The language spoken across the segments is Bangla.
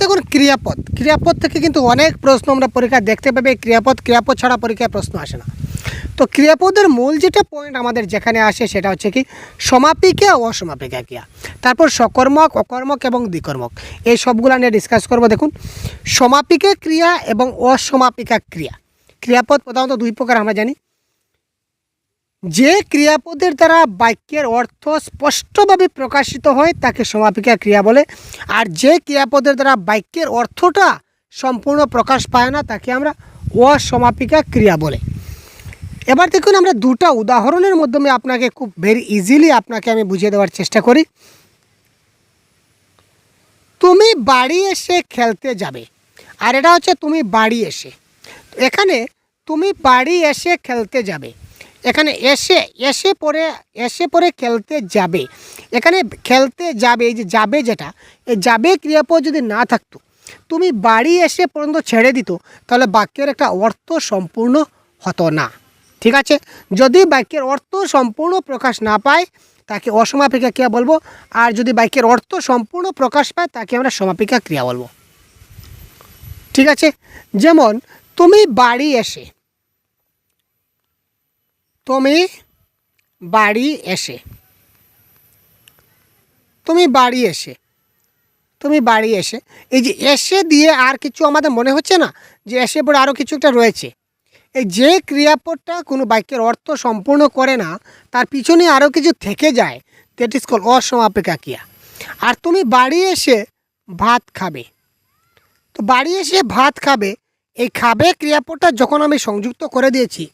দেখুন ক্রিয়াপদ। ক্রিয়াপদ থেকে কিন্তু অনেক প্রশ্ন আমরা পরীক্ষা দেখতে পাবে। ক্রিয়াপদ ক্রিয়াপদ ছাড়া পরীক্ষায় প্রশ্ন আসে না। তো ক্রিয়াপদের মূল যেটা পয়েন্ট আমাদের যেখানে আসে সেটা হচ্ছে কি, সমাপিকা অসমাপিকা ক্রিয়া। তারপর সকর্মক অকর্মক এবং দ্বিকর্মক। এই সবগুলো নিয়ে ডিসকাস করব। দেখুন, সমাপিকা ক্রিয়া এবং অসমাপিকা ক্রিয়া। ক্রিয়াপদ প্রধানত দুই প্রকার আমরা জানি। যে ক্রিয়াপদের দ্বারা বাক্যের অর্থ স্পষ্টভাবে প্রকাশিত হয়, তাকে সমাপিকা ক্রিয়া বলে। আর যে ক্রিয়াপদের দ্বারা বাক্যের অর্থটা সম্পূর্ণ প্রকাশ পায় না, তাকে আমরা অসমাপিকা ক্রিয়া বলে। এবার দেখুন, আমরা দুটা উদাহরণের মাধ্যমে আপনাকে খুব ভেরি ইজিলি আপনাকে আমি বুঝিয়ে দেওয়ার চেষ্টা করি। তুমি বাড়ি এসে খেলতে যাবে, আর এটা হচ্ছে তুমি বাড়ি এসে। এখানে তুমি বাড়ি এসে খেলতে যাবে এখানে এসে এসে পরে এসে পরে খেলতে যাবে। এখানে খেলতে যাবে, এই যে যাবে যেটা, এই যাবে ক্রিয়াপদ যদি না থাকতো, তুমি বাড়ি এসে পর্যন্ত ছেড়ে দিত, তাহলে বাক্যের একটা অর্থ সম্পূর্ণ হতো না। ঠিক আছে? যদি বাক্যের অর্থ সম্পূর্ণ প্রকাশ না পায়, তাকে অসমাপিকা ক্রিয়া বলব। আর যদি বাক্যের অর্থ সম্পূর্ণ প্রকাশ পায়, তাকে আমরা সমাপিকা ক্রিয়া বলব। ঠিক আছে? যেমন, তুমি বাড়ি এসে তুমি বাড়ি এসে, তুমি বাড়ি এসে, তুমি বাড়ি এসে, এই যে এসে দিয়ে আর কিছু আমাদের মনে হচ্ছে না যে এসে পরে আরও কিছু একটা রয়েছে। এই যে ক্রিয়াপদটা কোনো বাক্যের অর্থ সম্পূর্ণ করে না, তার পিছনে আরও কিছু থেকে যায় দ্যাট ইজ কল অসমাপিকা ক্রিয়া। আর তুমি বাড়ি এসে ভাত খাবে। তো বাড়ি এসে ভাত খাবে, এই খাবে ক্রিয়াপদটা যখন আমি সংযুক্ত করে দিয়েছি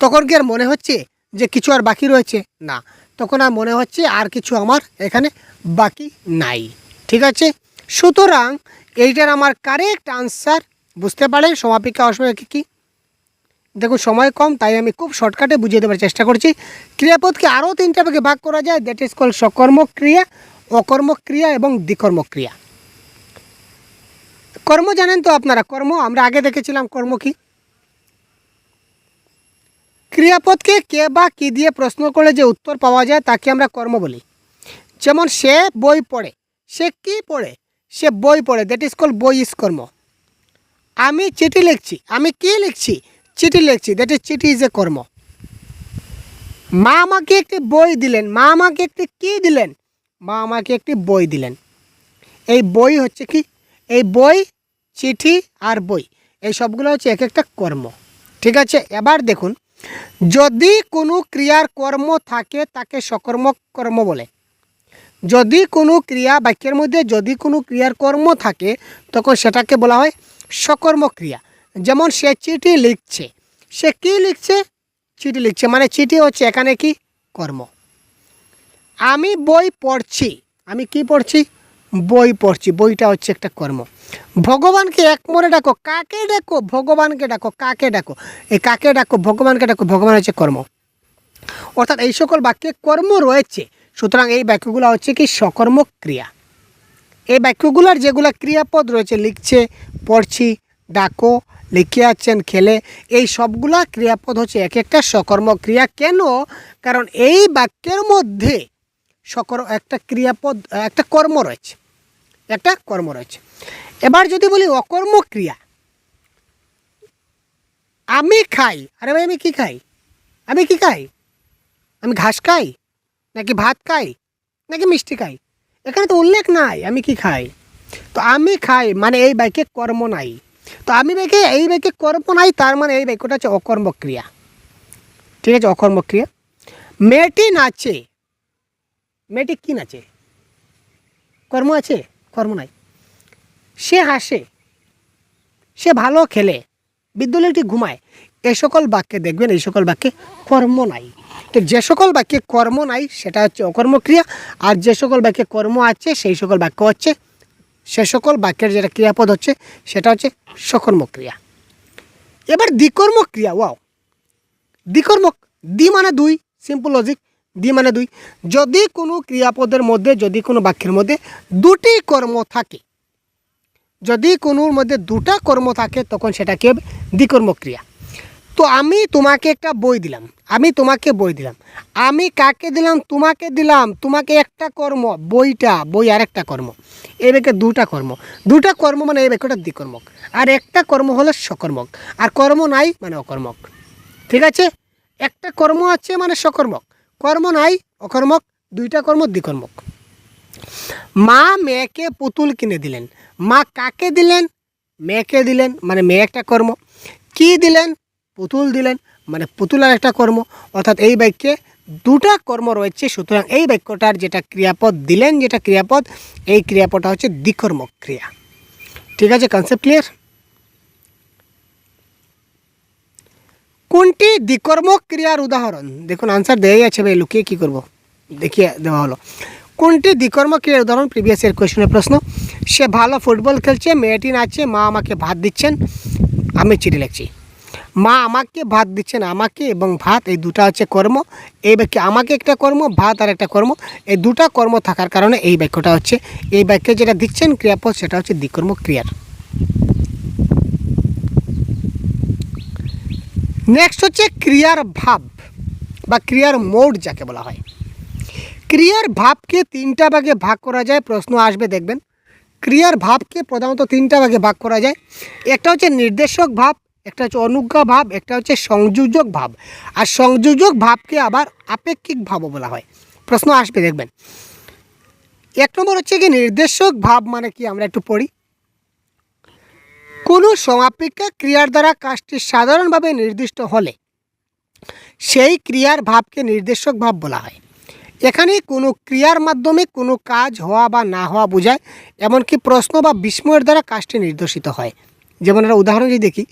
তখন কি আর মনে হচ্ছে যে কিছু আর বাকি রয়েছে? না। তখন আর মনে হচ্ছে আর কিছু আমার এখানে বাকি নাই। ঠিক আছে? সুতরাং এইটার আমার কারেক্ট আনসার বুঝতে পারেন সমাপিকা অসমাপিকা কী? দেখুন, সময় কম, তাই আমি খুব শর্টকাটে বুঝিয়ে দেওয়ার চেষ্টা করছি। ক্রিয়াপদকে আরও তিনটা ভাগে ভাগ করা যায় দ্যাট ইজ কল সকর্মক ক্রিয়া অকর্মক ক্রিয়া এবং দ্বিকর্মক ক্রিয়া কর্ম জানেন তো আপনারা? কর্ম, আমরা আগে দেখেছিলাম কর্ম কি? ক্রিয়াপদকে কে বা কি দিয়ে প্রশ্ন করলে যে উত্তর পাওয়া যায় তাকে আমরা কর্ম বলি। যেমন সে বই পড়ে, সে কি পড়ে? সে বই পড়ে দ্যাট ইজ কল বই ইজ কর্ম। আমি চিঠি লিখছি, আমি কি লিখছি? চিঠি লিখছি দ্যাট ইজ চিঠি ইজ এ কর্ম। মা আমাকে একটি বই দিলেন, মা আমাকে একটি কি দিলেন? মা আমাকে একটি বই দিলেন। এই বই হচ্ছে কি? এই বই, চিঠি আর বই, এই সবগুলো হচ্ছে এক একটা কর্ম। ঠিক আছে? এবার দেখুন যদি কোনো ক্রিয়ার কর্ম থাকে, তাকে সকর্মক কর্ম বলে। যদি কোনো ক্রিয়া, বাক্যের মধ্যে যদি কোনো ক্রিয়ার কর্ম থাকে, তখন সেটাকে বলা হয় সকর্ম ক্রিয়া যেমন সে চিঠি লিখছে, সে কি লিখছে? চিঠি লিখছে মানে চিঠি হচ্ছে এখানে কি? কর্ম। আমি বই পড়ছি, আমি কি পড়ছি? বই পড়ছি, বইটা হচ্ছে একটা কর্ম। ভগবানকে এক মনে ডাকো, কাকে ডাকো? ভগবানকে ডাকো, কাকে ডাকো? এই কাকে ডাকো, ভগবানকে ডাকো, ভগবান হচ্ছে কর্ম। অর্থাৎ এই সকল বাক্যে কর্ম রয়েছে, সুতরাং এই বাক্যগুলো হচ্ছে কি সকর্ম ক্রিয়া এই বাক্যগুলোর যেগুলো ক্রিয়াপদ রয়েছে, লিখছে, পড়ছি, ডাকো লিখে আছেন খেলে, এই সবগুলা ক্রিয়াপদ হচ্ছে এক একটা সকর্ম ক্রিয়া কেন? কারণ এই বাক্যের মধ্যে সকর, একটা ক্রিয়াপদ, একটা কর্ম রয়েছে। একটা কর্ম রয়েছে। এবার যদি বলি অকর্ম ক্রিয়া, আমি খাই। আরে ভাই, আমি কি খাই? আমি কি খাই? আমি ঘাস খাই? নাকি ভাত খাই? নাকি মিষ্টি খাই? এখানে তো উল্লেখ নাই, আমি কি খাই? তো আমি খাই মানে এই বাইকে কর্ম নাই। তো আমি বাইকে এই বাইকে কর্ম নাই, তার মানে এই বাক্যটা হচ্ছে অকর্মক ক্রিয়া। ঠিক আছে অকর্মক ক্রিয়া। মেয়েটি নাচে। মেয়েটি কি নাচে? কর্ম আছে? কর্ম নাই। সে হাসে, সে ভালো খেলে বিদ্যালয়টি ঘুমায় এই সকল বাক্যে দেখবেন, এই সকল বাক্যে কর্ম নাই। তো যে সকল বাক্যে কর্ম নাই, সেটা হচ্ছে অকর্মক্রিয়া, আর যে সকল বাক্যে কর্ম আছে, সেই সকল বাক্য হচ্ছে, সে সকল বাক্যের যেটা ক্রিয়াপদ হচ্ছে, সেটা হচ্ছে সকর্মক্রিয়া। এবার দ্বিকর্মক্রিয়া, ওয়াও। দ্বিকর্মক দ্বি মানে দুই, সিম্পল লজিক। দ্বি মানে দুই। যদি কোনো ক্রিয়াপদের মধ্যে, যদি কোনো বাক্যের মধ্যে দুটি কর্ম থাকে, যদি কোনোর মধ্যে দুটা কর্ম থাকে, তখন সেটা কি হবে? দ্বিকর্মক্রিয়া। তো আমি তোমাকে একটা বই দিলাম। আমি তোমাকে বই দিলাম। আমি কাকে দিলাম? তোমাকে দিলাম। তোমাকে একটা কর্ম, বইটা, বই আর একটা কর্ম। এই বাক্যে দুটা কর্ম। দুটা কর্ম মানে এই বাক্যটা দ্বিকর্মক। আর একটা কর্ম হলো সকর্মক আর কর্ম নাই মানে অকর্মক। ঠিক আছে? একটা কর্ম আছে মানে সকর্মক কর্ম নাই, অকর্মক, দুইটা কর্ম দ্বিকর্মক। মা মেয়েকে পুতুল কিনে দিলেন। মা কাকে দিলেন? মেয়েকে দিলেন মানে মেয়ে একটা কর্ম। কি দিলেন? পুতুল দিলেন মানে পুতুলের একটা কর্ম। অর্থাৎ এই বাক্যে দুটা কর্ম রয়েছে, সুতরাং এই বাক্যটার যেটা ক্রিয়াপদ দিলেন, যেটা ক্রিয়াপদ, এই ক্রিয়াপদটা হচ্ছে দ্বিকর্মক ক্রিয়া। ঠিক আছে কনসেপ্ট ক্লিয়ার কোনটি দ্বিকর্মক ক্রিয়ার উদাহরণ? দেখুন আনসার দেয়াই আছে ভাই, লুকিয়ে কী করব? দেখিয়ে দেওয়া হলো। কোনটি দ্বিকর্মক ক্রিয়ার উদাহরণ প্রিভিয়াস ইয়ার কোয়েশনের প্রশ্ন। সে ভালো ফুটবল খেলছে, মেয়েটি নাচছে, মা আমাকে ভাত দিচ্ছেন, আমি চিঠি লিখছি। মা আমাকে ভাত দিচ্ছেন, আমাকে এবং ভাত, এই দুটা হচ্ছে কর্ম। এই বাক্যে আমাকে একটা কর্ম, ভাত আর একটা কর্ম। এই দুটা কর্ম থাকার কারণে এই বাক্যটা হচ্ছে, এই বাক্যে যেটা দিচ্ছেন ক্রিয়াপদ, সেটা হচ্ছে দ্বিকর্ম ক্রিয়ার নেক্সট হচ্ছে ক্রিয়ার ভাব, বা ক্রিয়ার মোড যাকে বলা হয়। ক্রিয়ার ভাবকে তিনটা ভাগে ভাগ করা যায়, প্রশ্ন আসবে, দেখবেন। ক্রিয়ার ভাবকে প্রধানত তিনটা ভাগে ভাগ করা যায়। একটা হচ্ছে নির্দেশক ভাব, একটা হচ্ছে অনুজ্ঞা ভাব, একটা হচ্ছে সংযোজক ভাব। আর সংযোজক ভাবকে আবার আপেক্ষিক ভাবও বলা হয়। প্রশ্ন আসবে, দেখবেন। এক নম্বর হচ্ছে কি, নির্দেশক ভাব মানে কি? আমরা একটু পড়ি। কোনো সমাপিকা ক্রিয়ার দ্বারা কাজটি সাধারণভাবে নির্দিষ্ট হলে সেই ক্রিয়ার ভাবকে নির্দেশক ভাব বলা হয়। এখানে কোনো ক্রিয়ার মাধ্যমে কোনো কাজ হওয়া বা না হওয়া বোঝায়, এমনকি প্রশ্ন বা বিস্ময়ের দ্বারা কাজটি নির্দেশিত হয়। যেমন একটা উদাহরণ যদি দেখি,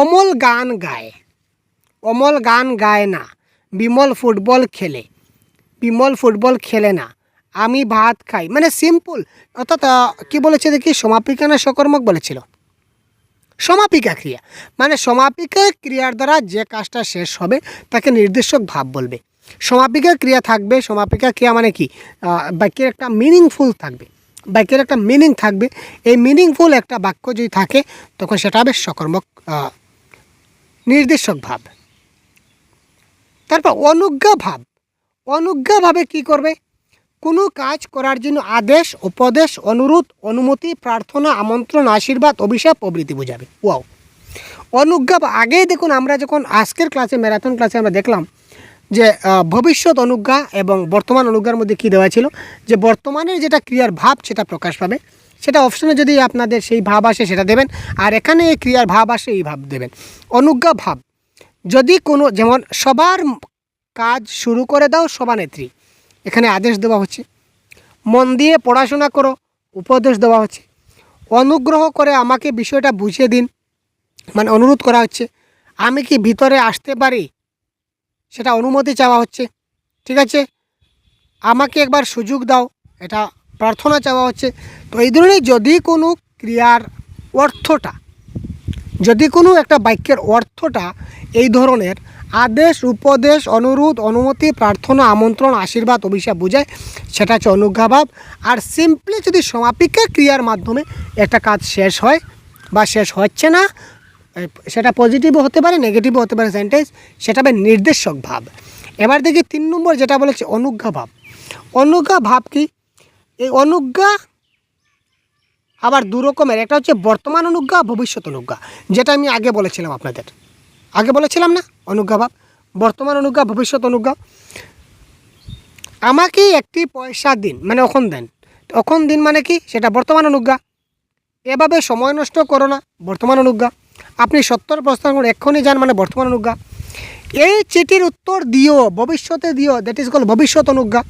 অমল গান গায়, অমল গান গায় না, বিমল ফুটবল খেলে, বিমল ফুটবল খেলে না, আমি ভাত খাই মানে সিম্পল অর্থাৎ কি বলেছে দেখি, সমাপিকা না সকর্মক বলেছিল। সমাপিকা ক্রিয়া। মানে সমাপিকা ক্রিয়ার দ্বারা যে কাজটা শেষ হবে, তাকে নির্দেশক ভাব বলবে। সমাপিকা ক্রিয়া থাকবে, সমাপিকা ক্রিয়া মানে কি? বাক্যের একটা মিনিংফুল থাকবে। বাক্যের একটা মিনিং থাকবে। এই মিনিংফুল একটা বাক্য যদি থাকে, তখন সেটা হবে সকর্মক নির্দেশক ভাব। তারপর অনুজ্ঞা ভাব। অনুজ্ঞা ভাবে কি করবে? কোনো কাজ করার জন্য আদেশ, উপদেশ, অনুরোধ, অনুমতি, প্রার্থনা, আমন্ত্রণ, আশীর্বাদ, অভিশাপ, প্রভৃতি বোঝাবে। ওয়াও। অনুজ্ঞা বা আগেই দেখুন আমরা যখন আজকের ক্লাসে, ম্যারাথন ক্লাসে আমরা দেখলাম যে ভবিষ্যৎ অনুজ্ঞা এবং বর্তমান অনুজ্ঞার মধ্যে কী দেওয়া ছিল, যে বর্তমানের যেটা ক্রিয়ার ভাব সেটা প্রকাশ পাবে। সেটা অপশনে যদি আপনাদের সেই ভাব আসে সেটা দেবেন, আর এখানে এই ক্রিয়ার ভাব আসে এই ভাব দেবেন। অনুজ্ঞা ভাব যদি কোনো, যেমন সবার কাজ শুরু করে দাও সভানেত্রী এখানে আদেশ দেওয়া হচ্ছে। মন দিয়ে পড়াশোনা করো, উপদেশ দেওয়া হচ্ছে। অনুগ্রহ করে আমাকে বিষয়টা বুঝিয়ে দিন। মানে অনুরোধ করা হচ্ছে, আমি কি ভিতরে আসতে পারি? সেটা অনুমতি চাওয়া হচ্ছে। ঠিক আছে? আমাকে একবার সুযোগ দাও, এটা প্রার্থনা চাওয়া হচ্ছে। তো এই ধরনের যদি কোনো ক্রিয়ার অর্থটা, যদি কোনো একটা বাক্যের অর্থটা এই ধরনের আদেশ, উপদেশ, অনুরোধ, অনুমতি, প্রার্থনা, আমন্ত্রণ, আশীর্বাদ, অভিশাপ, বোঝায়। সেটা হচ্ছে অনুজ্ঞাভাব। আর সিম্পলি যদি সমাপিকা ক্রিয়ার মাধ্যমে একটা কাজ শেষ হয় বা শেষ হচ্ছে না সেটা পজিটিভও হতে পারে নেগেটিভও হতে পারে সেন্টেন্স সেটা হবে নির্দেশক ভাব। এবার দেখি তিন নম্বর যেটা বলেছে অনুজ্ঞা ভাব অনুজ্ঞা ভাব কি? এই অনুজ্ঞা আবার দু রকমের একটা হচ্ছে বর্তমান অনুজ্ঞা, ভবিষ্যৎ অনুজ্ঞা, যেটা আমি আগে বলেছিলাম আপনাদের। আগে বলেছিলাম না? অনুজ্ঞা ভাব বর্তমান অনুজ্ঞা, ভবিষ্যৎ অনুজ্ঞা। আমাকে একটি পয়সা দিন মানে অখন দেন। অখন দিন মানে কি? সেটা বর্তমান অনুজ্ঞা। এভাবে সময় নষ্ট করো না, বর্তমান অনুজ্ঞা। আপনি সত্তর করুন এক্ষুনি যান মানে বর্তমান অনুজ্ঞা। এই চিঠির উত্তর দিও, ভবিষ্যতে দিও দ্যাট ইজ কল ভবিষ্যৎ অনুজ্ঞা।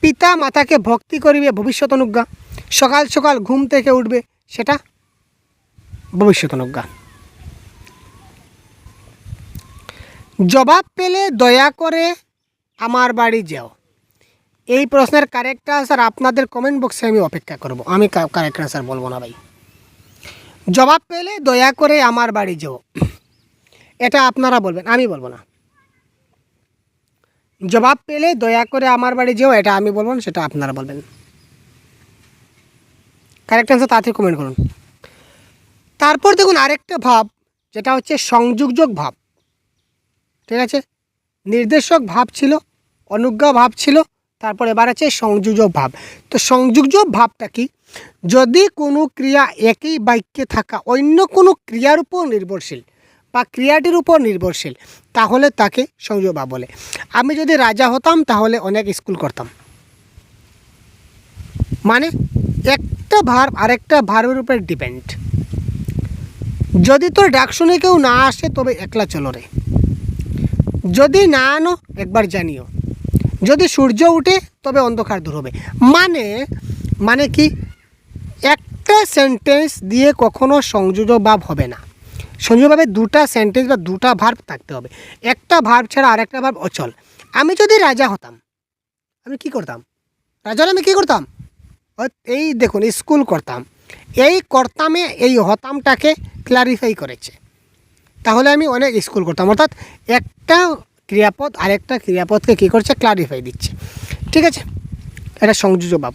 পিতা মাতাকে ভক্তি করিবে, ভবিষ্যৎ অনুজ্ঞা। সকাল সকাল ঘুম থেকে উঠবে, সেটা ভবিষ্যৎ অনুজ্ঞা জবাব পেলে দয়া করে আমার বাড়ি যাও। এই প্রশ্নের কারেক্ট আনসার আপনাদের কমেন্ট বক্সে আমি অপেক্ষা করব। আমি কারেক্ট আনসার বলব না ভাই। জবাব পেলে দয়া করে আমার বাড়ি যাও। এটা আপনারা বলবেন, আমি বলব না। জবাব পেলে দয়া করে আমার বাড়ি যেও, এটা আমি বলব সেটা আপনারা বলবেন। কারেক্ট আনসার তাড়াতাড়ি কমেন্ট করুন। তারপর দেখুন আরেকটা ভাব, যেটা হচ্ছে সংযোগযোগ ভাব। ঠিক আছে? নির্দেশক ভাব ছিল, অনুজ্ঞা ভাব ছিল, তারপর এবার আছে সংযোজক ভাব। তো সংযোজক ভাবটা কি? যদি কোনো ক্রিয়া একই বাক্যে থাকা অন্য কোনো ক্রিয়ার উপর নির্ভরশীল বা ক্রিয়াটির উপর নির্ভরশীল, তাহলে তাকে সংযোগ ভাব বলে। আমি যদি রাজা হতাম, তাহলে অনেক স্কুল করতাম। মানে একটা ভার্ব আরেকটা ভার্বের উপর ডিপেন্ড যদি তোর ডাক শুনে কেউ না আসে, তবে একলা চলো রে। যদি না আনো, একবার জানিও। যদি সূর্য উঠে, তবে অন্ধকার দূর হবে। মানে মানে কি? একটা সেন্টেন্স দিয়ে কখনো সংযোজক ভাব হবে না। সংযোগভাবে দুটা সেন্টেন্স বা দুটা ভার্ব থাকতে হবে। একটা ভার্ব ছাড়া আর একটা ভার্ব অচল। আমি যদি রাজা হতাম, আমি কি করতাম? রাজার আমি কি করতাম? এই দেখুন স্কুল করতাম। এই কর্তামে এই হতামটাকে ক্লারিফাই করেছে। তাহলে আমি অনেক স্কুল করতাম। অর্থাৎ একটা ক্রিয়াপদ আরেকটা ক্রিয়াপদকে কী করছে? ক্লারিফাই দিচ্ছে। ঠিক আছে? এটা সংযোজক ভাব